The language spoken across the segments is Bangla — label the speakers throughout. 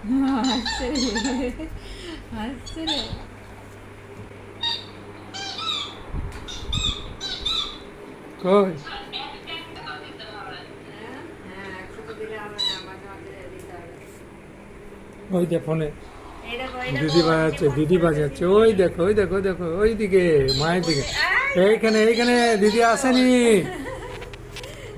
Speaker 1: হ্যাঁ হবে
Speaker 2: ওই ফোনে দিদি বাজাচ্ছে দিদি বাজাচ্ছে ওই দেখো ওই দেখো দেখো ওই দিকে মায়ের দিকে এইখানে এইখানে দিদি আসেনি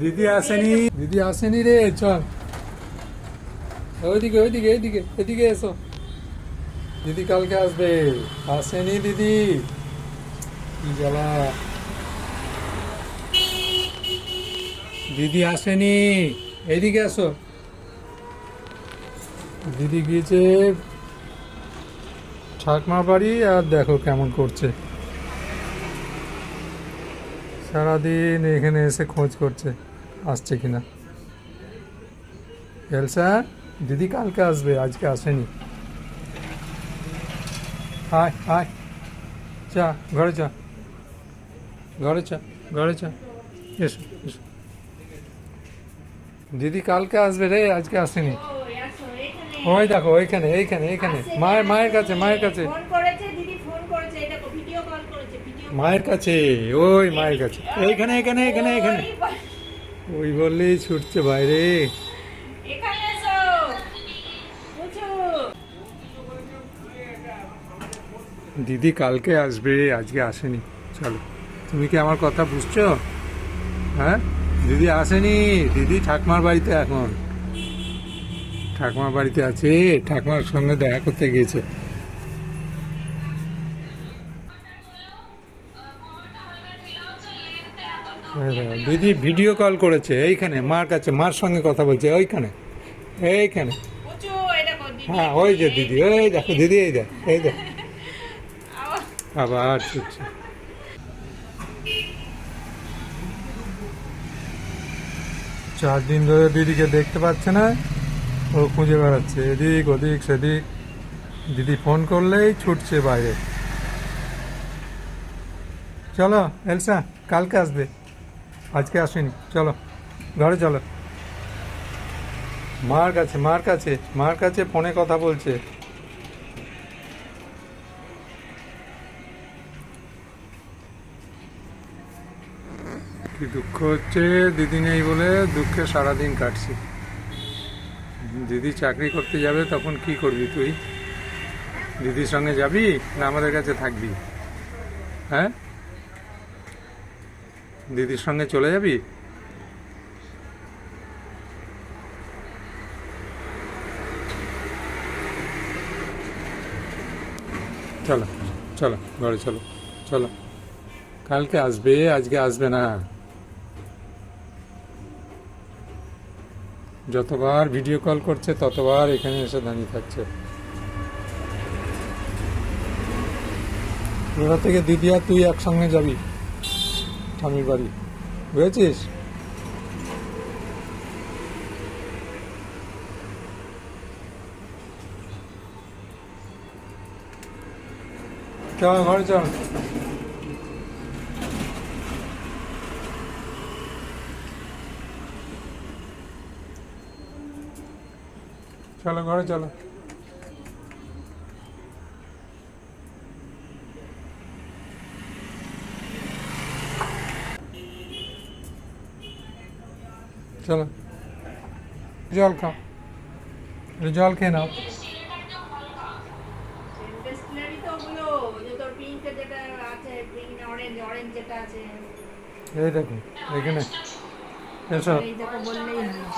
Speaker 2: দিদি আসেনি দিদি আসেনি রে চল ওইদিকে ওইদিকে এইদিকে এদিকে এসো। দিদি কালকে আসবে। আসেনি দিদি। কি জ্বালা। দিদি আসেনি। এইদিকে আসো দিদি গিয়েছে ঠাকমা বাড়ি, আর দেখো কেমন করছে। সারাদিন এখানে এসে খোঁজ করছে, আসছে কিনা। এলসা দিদি কালকে আসবে আজকে আসেনি। আয় আয় চা ঘরে চা। ঘরে চা ঘরে চা। এসো এসো। দিদি কালকে আসবে রে আজকে আসেনি। ওই দেখো ওইখানে এইখানে এইখানে। মায়ের মায়ের কাছে মায়ের কাছে। মায়ের কাছে ওই মায়ের কাছে। এইখানে এখানে এখানে এখানে ওই বললেই ছুটছে বাইরে
Speaker 1: এখানে এসো বুঝো
Speaker 2: দিদি কালকে আসবে আজকে আসেনি। চলো তুমি কি আমার কথা বুঝছ? হ্যাঁ? দিদি আসেনি দিদি ঠাকমার বাড়িতে এখন। ঠাকমার বাড়িতে আছে ঠাকমার সঙ্গে দেখা করতে গিয়েছে। হ্যাঁ, হ্যাঁ, দিদি ভিডিও কল করেছে এইখানে মার কাছে মার সঙ্গে কথা বলছে ওইখানে এইখানে। হ্যাঁ ওই যে দিদি ওই দেখো দিদি এই দেখ এই দেখ।
Speaker 1: আবার
Speaker 2: ছুটছে। চার দিন ধরে দিদিকে দেখতে পাচ্ছে না, ও খুঁজে বেড়াচ্ছে, এদিক ওদিক সেদিক। দিদি ফোন করলেই ছুটছে বাইরে। চলো, এলসা, কালকে আসবে। আজকে আসেনি, চলো, ঘরে চলো। মার কাছে মার কাছে মার কাছে ফোনে কথা বলছে। দুঃখ হচ্ছে? দিদি নেই বলে দুঃখে সারাদিন কাটছি। দিদি চাকরি করতে যাবে, তখন কি করবি তুই? দিদির সঙ্গে যাবি না আমাদের কাছে থাকবি? হ্যাঁ? দিদির সঙ্গে চলে যাবি? চলো চলো, ঘরে চলো চলো। কালকে আসবে, আজকে আসবে না। যতবার ভিডিও কল করছে, ততবার এখানে এসে দাঁড়িয়ে থাকছে। এবার থেকে দিদি আর তুই একসঙ্গে যাবি? স্বামীর বাড়ি। বুঝেছিস? চল, ঘরে চল। চলো ঘরে চলো। চলো। জল খাও। জল খেয়ে নাও। এই দেখো, এখানে। এসো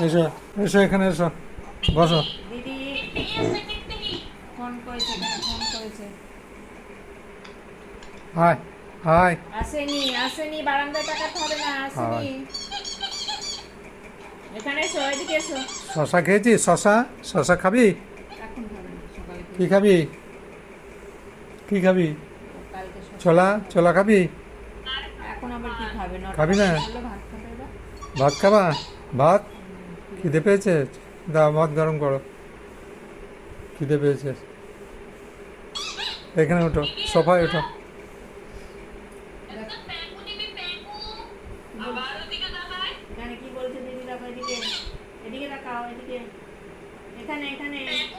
Speaker 2: এসো। এসো, এখানে এসো। বসো।
Speaker 1: দিদি ফোন করেছে ফোন করেছে।
Speaker 2: হাই হাই।
Speaker 1: আসেনি আসেনি বারান্দায় হবে না আসেনি। এখানে এসো এদিকে এসো।
Speaker 2: শশা খেয়েছিস শশা শশা খাবি? কি খাবি? কি খাবি? ছোলা ছোলা খাবি?
Speaker 1: খাবে? না? ভাত খাবা?
Speaker 2: ভাত? খিদে পেয়েছে? দাও ভাত গরম করো। খিদে পেয়েছে। এখানে ওঠো সোফায় ওঠো।
Speaker 1: এখানে এখানে এখানে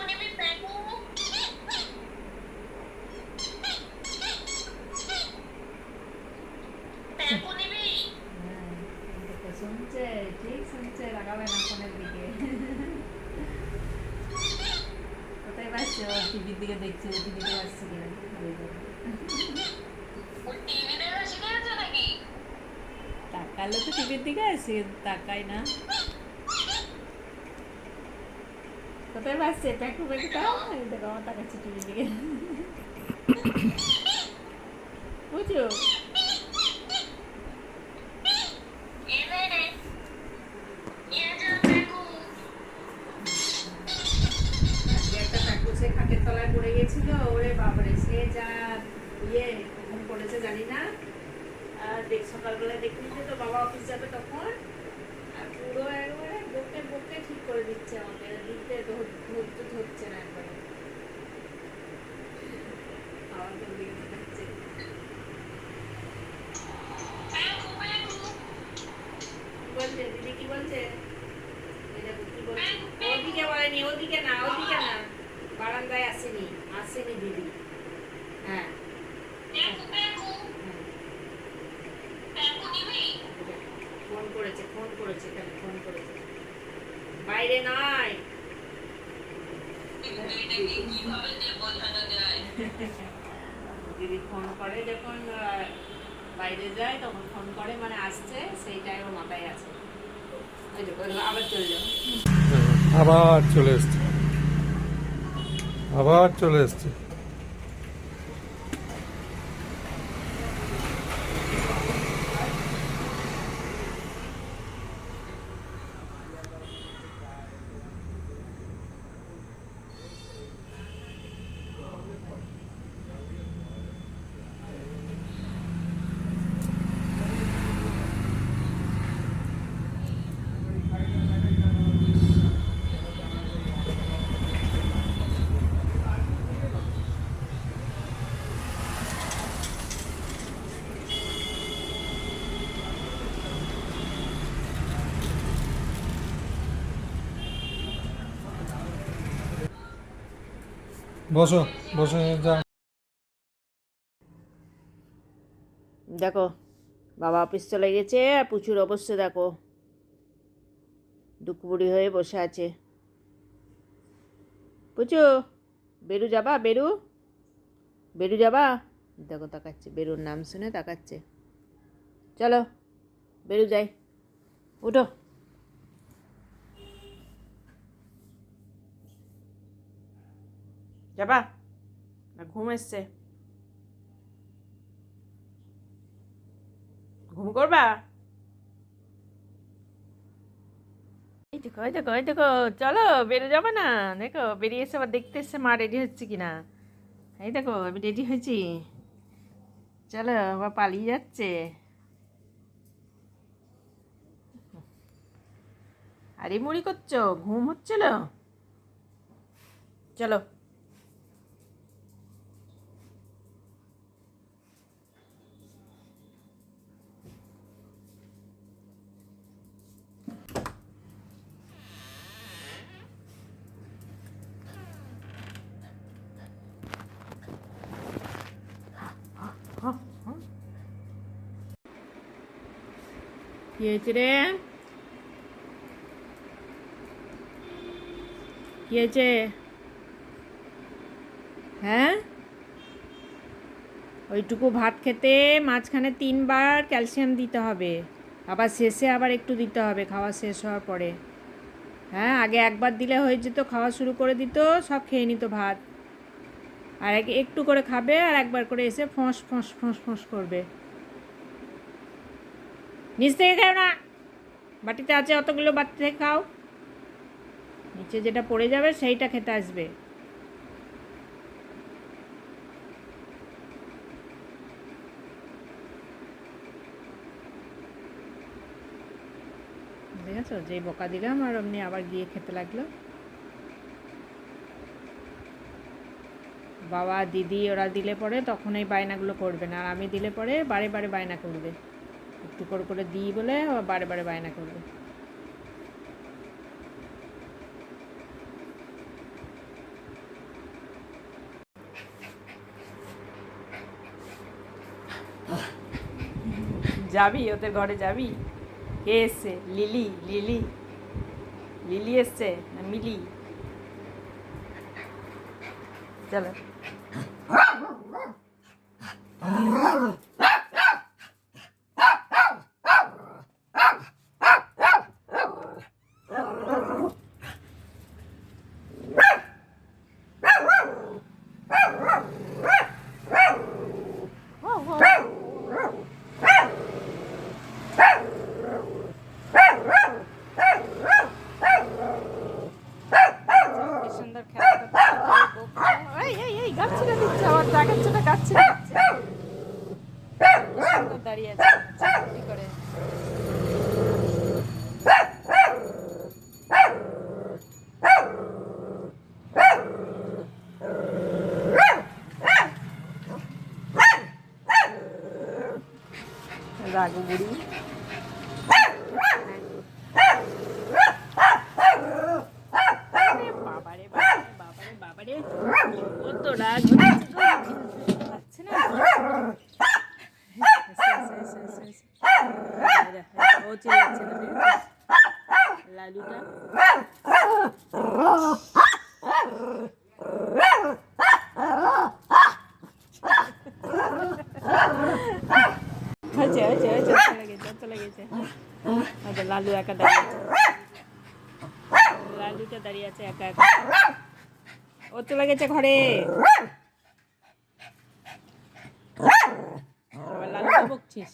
Speaker 1: আসছে ও টিভির দিকে দেখছে টিভিতে তো টিভির দিকে আসছে তাকাই না কোথায় বাসছে এটা খুব এই দেখো আমার তাকাচ্ছে টিভির দিকে বুঝছ আজকে একটা কাকু সে খাটের তলায় পড়ে গেছিল ওরে বাবারে সে যা ইয়ে ঘুম পড়েছে জানি না। আর দেখ সকালবেলা দেখলি যে তো বাবা অফিস যাবে তখন আর পুরো একবারে বকে বকে ঠিক করে দিচ্ছে আমাদের দিতে ধরতে ধরছে না একবারে আমাকে দিকে দেখাচ্ছে কি বলছে দিদি কি বলছে এই দেখো কি বলছে ওদিকে বলেনি ওদিকে না ওদিকে না বারান্দায় আসেনি আসেনি দিদি হ্যাঁ হ্যাঁ। ফোন করেছে ফোন করেছে এখানে ফোন করেছে। বাইরে নয় দিদি ফোন করে যখন বাইরে যায় তখন ফোন করে মানে আসছে সেইটাই ওর মাথায় আছে। আবার চলে যাও।
Speaker 2: আবার চলে এসছে। আবার চলে এসছে। বসো, বসে
Speaker 1: দেখো, বাবা অফিস চলে গেছে, আর প্রচুর অবস্থা দেখো। দুকুবুড়ি হয়ে বসে আছে। পুচু, বেরু যাবা, বেরু। বেরু যাবা? দেখো, তাকাচ্ছে, বেরুর নাম শুনে তাকাচ্ছে। চলো, বেরু যাই। উঠো। যাবা না ঘুম এসছে ঘুম করবা এই দেখো এই দেখো এই দেখো চলো, বেরো যাবে না? দেখো, বেরিয়ে এসে আবার দেখতে এসছে মা রেডি হচ্ছে কিনা? এই দেখো, আমি রেডি হয়েছি। চলো আবার পালিয়ে যাচ্ছে। আরে মুড়ি করছ? ঘুম হচ্ছিল? চলো। কি হয়েছে রে কি হয়েছে হ্যাঁ ওইটুকু ভাত খেতে মাঝখানে তিনবার ক্যালসিয়াম দিতে হবে। আবার শেষে আবার একটু দিতে হবে, খাওয়া শেষ হওয়ার পরে। হ্যাঁ আগে একবার দিলে হয়ে যেত, খাওয়া শুরু করে দিত, সব খেয়ে নিত ভাত। আর এক- একটু করে খাবে আর একবার করে এসে ফোঁস ফোঁস ফোঁস ফোঁস করবে। নিচ থেকে খাও না বাটিতে আছে অতগুলো বাটি থেকে খাও। নিচে যেটা পড়ে যাবে সেইটা খেতে আসবে। দেখেছ? যেই বকা দিলাম আর অমনি আবার গিয়ে খেতে লাগল। বাবা, দিদি ওরা দিলে পরে তখন এই বায়নাগুলো করবে না। আর আমি দিলে পরে বারে বারে বায়না করবে। একটু করে করে দিই বলে বারে বারে বায়না করবে। যাবি? ওদের ঘরে যাবি? কে এসছে? Lily lily. লিলি এসছে না মিলি? চলো। রাগু লালুটা দাঁড়িয়ে আছে একা একা। ও চলে গেছে ঘরে। আবার লালুকে বকছিস।